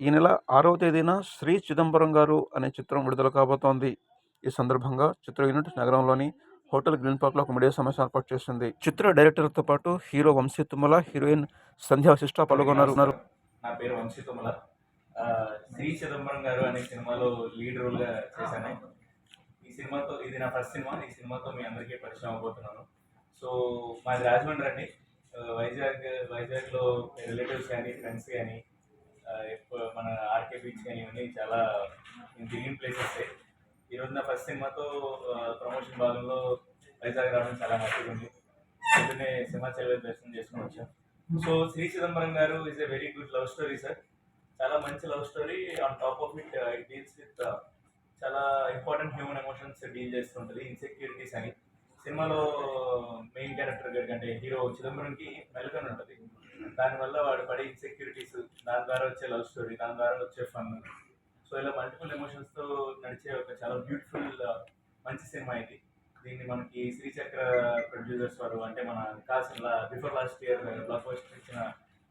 ఈ నెల ఆరవ తేదీన శ్రీ చిదంబరం గారు అనే చిత్రం విడుదల కాబోతోంది. ఈ సందర్భంగా చిత్ర యూనిట్ నగరంలోని హోటల్ గ్రీన్ పార్క్లో ఒక మీడియా సమావేశం ఏర్పాటు చేసింది. చిత్ర డైరెక్టర్తో పాటు హీరో వంశీ తుమ్మల హీరోయిన్ సంధ్యా వశిష్ట పాల్గొన్నారు. నా పేరు వంశీ తుమ్మల శ్రీ చిదంబరం గారు అనే సినిమాలో లీడ్ రోల్గా చేశాను. ఈ సినిమాతో ఇది నా ఫస్ట్ సినిమా. ఈ సినిమాతో మీ అందరికీ పరిచయం అవబోతున్నాను సో మాది రాజమండ్రి అండి. ఆ, వైజాగ్ వైజాగ్లో రిలేటివ్స్ కానీ ఫ్రెండ్స్ కానీ ఎక్కువ మన ఆర్కే బీచ్ కానీ ఇవన్నీ చాలా నేను తిరిగిన ప్లేసెస్ ఈరోజు నా ఫస్ట్ సినిమాతో ప్రమోషన్ భాగంలో వైజాగ్ రావడం చాలా హ్యాపీగా ఉంది. పొద్దున్నే సింహాచల దర్శనం చేసుకుని వచ్చాం. So Shri Chidambaram garu is a very good love story sir చాలా మంచి love story on top of it it deals with చాలా ఇంపార్టెంట్ హ్యూమన్ ఎమోషన్స్ డీల్ చేస్తుంటుంది ఇన్సెక్యూరిటీస్ అని. సినిమాలో మెయిన్ క్యారెక్టర్ అంటే హీరో చిదంబరంకి మెలకన్ ఉంటుంది. దానివల్ల వాడు పడే ఇన్సెక్యూరిటీస్ దాని ద్వారా వచ్చే లవ్ స్టోరీ దాని ద్వారా వచ్చే ఫన్ సో ఇలా మల్టిపుల్ ఎమోషన్స్తో నడిచే ఒక చాలా బ్యూటిఫుల్ uh, మంచి సినిమా ఇది. దీన్ని మనకి శ్రీచక్ర ప్రొడ్యూసర్స్ వారు అంటే మన కాసిన before last year blockbuster ఇచ్చిన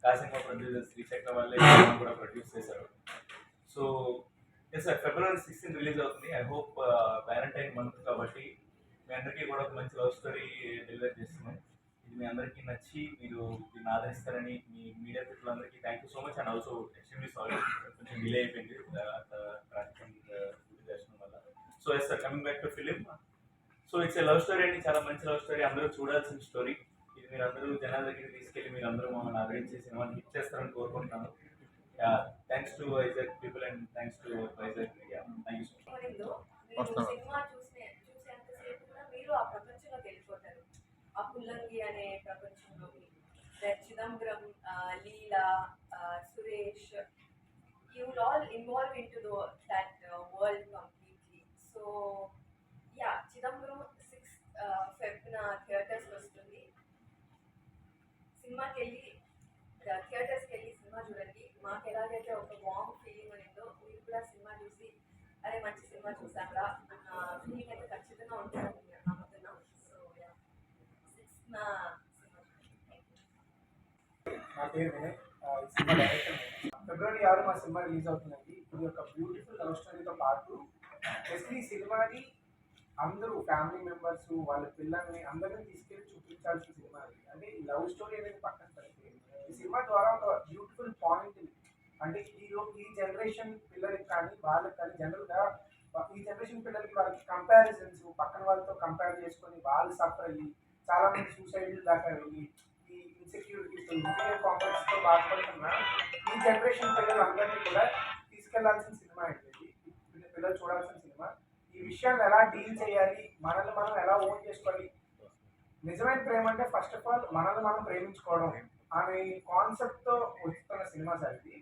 కాసిన్మా ప్రొడ్యూసర్ శ్రీచక్ర వాళ్ళే కూడా ప్రొడ్యూస్ చేశారు. So yes sir February sixteen release అవుతుంది. ఐ హోప్ వ్యాలంటైన్ మంత్ కాబట్టి మీ అందరికీ కూడా ఒక మంచి లవ్ స్టోరీ డెలివర్ చేస్తున్నాం. మీ అందరికీ నచ్చి మీరు దీన్ని ఆదరిస్తారని మీ media people thank you so much and also extremely sorry కొంచెం డిలే అయిపోయింది. ట్రాఫిక్ దర్శనం వల్ల. So yes sir coming back to film so it's a love story అండి. చాలా మంచి లవ్ స్టోరీ అందరూ చూడాల్సిన స్టోరీ ఇది మీరు అందరూ జనాల దగ్గరికి తీసుకెళ్ళి మీరు అందరూ మమ్మల్ని ఆదరించి సినిమాని హిట్ చేస్తారని కోరుకుంటున్నాను. Thanks to Vizag people and thanks to Vizag media thank you so much ఉందో మీరు వస్తాను. సినిమా చూసే చూసేంతసేపు కూడా మీరు ఆ ప్రపంచంలోకి వెళ్ళిపోతారు ఆ పుల్లంగి అనే ప్రపంచంలోకి Chidambaram Leela Suresh you will all involve in to that world completely so ya Chidambaram six ఫెబ్న theatres వస్తుంది. సినిమాకి వెళ్ళి థియేటర్స్కి వెళ్ళి సినిమా చూడండి. మాకు ఎలాగైతే ఒక వామ్ ఫీలింగ్ ఉండిందో మీరు కూడా సినిమా చూసి అరే మంచి సినిమా చూసారా అన్న ఫీలింగ్ అయితే ఖచ్చితంగా ఉంటుంది మేము నమ్ముతున్నాం సో సిక్స్ నా సినిమా నా పేరు వినయ్ ఈ సినిమా డైరెక్టర్ ఫిబ్రవరి ఆరు మా సినిమా రిలీజ్ అవుతుందండి. ఇది ఒక బ్యూటిఫుల్ లవ్ స్టోరీతో పాటు ఎస్లీ ఈ సినిమాని అందరూ ఫ్యామిలీ మెంబర్స్ వాళ్ళ పిల్లల్ని అందరినీ తీసుకెళ్ళి చూపించాల్సిన సినిమా అది. అంటే ఈ లవ్ స్టోరీ అనేది పక్కన పెడితే ఈ సినిమా ద్వారా ఒక బ్యూటిఫుల్ పాయింట్ అంటే ఈ ఈ జనరేషన్ పిల్లలకి కానీ వాళ్ళకి కానీ జనరల్గా ఈ జనరేషన్ పిల్లలకి వాళ్ళకి కంపారిజన్స్ పక్కన వాళ్ళతో కంపేర్ చేసుకొని వాళ్ళు సఫర్ అయ్యి చాలా మంది సూసైడ్ దాకా వెళ్ళి ఇన్సెక్యూరిటీతో ఇన్సెక్యూరిటీస్ ఇంటీరియర్ కాంప్లెక్స్తో బాధపడుతున్న ఈ జనరేషన్ పిల్లలందరినీ కూడా తీసుకెళ్ళాల్సిన సినిమా అండి ఇది. ఇది పిల్లలు చూడాల్సిన సినిమా. ఈ విషయాన్ని ఎలా డీల్ చేయాలి? మనల్ని మనం ఎలా ఓన్ చేసుకోవాలి? నిజమైన ప్రేమ అంటే ఫస్ట్ ఆఫ్ ఆల్ మనల్ని మనం ప్రేమించుకోవడం. అనే కాన్సెప్ట్తో వస్తున్న సినిమా సార్ ఇది.